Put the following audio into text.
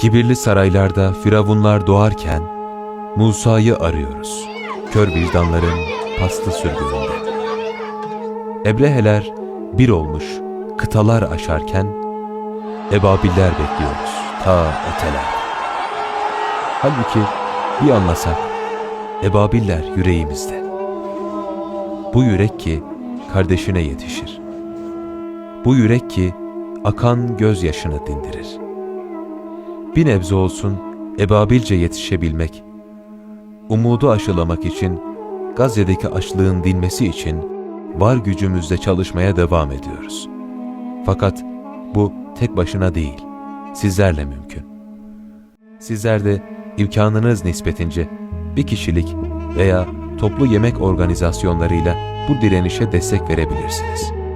Kibirli saraylarda firavunlar doğarken Musa'yı arıyoruz. Kör vicdanların paslı sürgününde. Ebreheler bir olmuş, kıtalar aşarken Ebabiller bekliyoruz ta ötelerde. Halbuki bir anlasak, Ebabiller yüreğimizde. Bu yürek ki kardeşine yetişir. Bu yürek ki akan gözyaşını dindirir. Bir nebze olsun ebabilce yetişebilmek, umudu aşılamak için, Gazze'deki açlığın dinmesi için var gücümüzle çalışmaya devam ediyoruz. Fakat bu tek başına değil, sizlerle mümkün. Sizler de imkanınız nispetince bir kişilik veya toplu yemek organizasyonlarıyla bu direnişe destek verebilirsiniz.